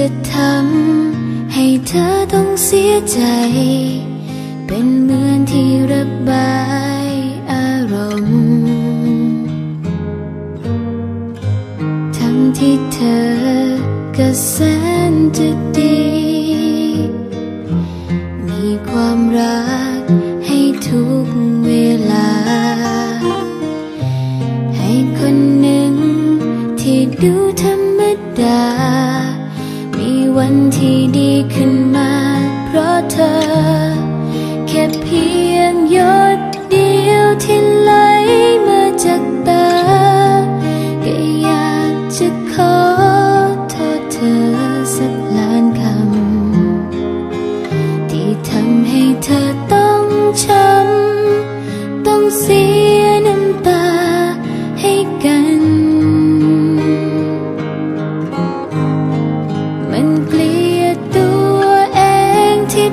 จะทำให้เธอต้องเสียใจ เป็นเหมือนที่ระบายอารมณ์ทั้งที่เธอก็แสนจะดี มีความรักให้ทุกเวลา ให้คนหนึ่งที่ดูันที่ดีขึ้นมา เพราะเธอ แค่เพียงหยดเดียวที่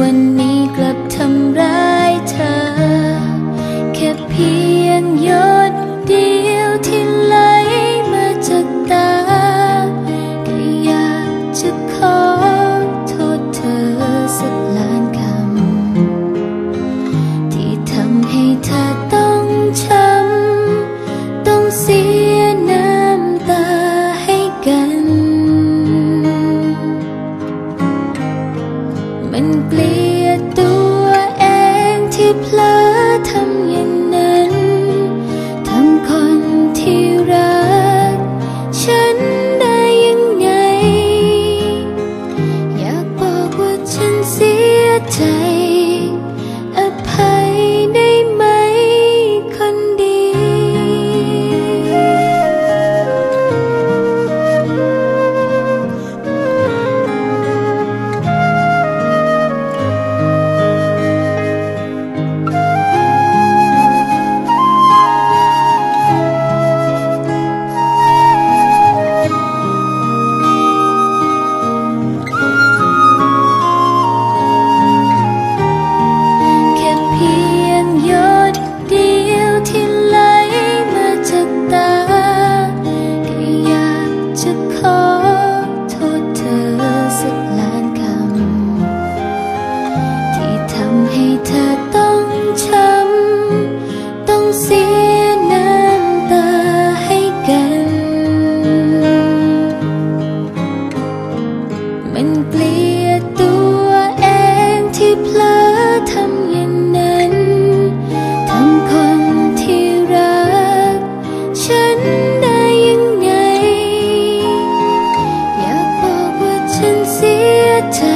วันนี้กลับทำร้ายเธอ to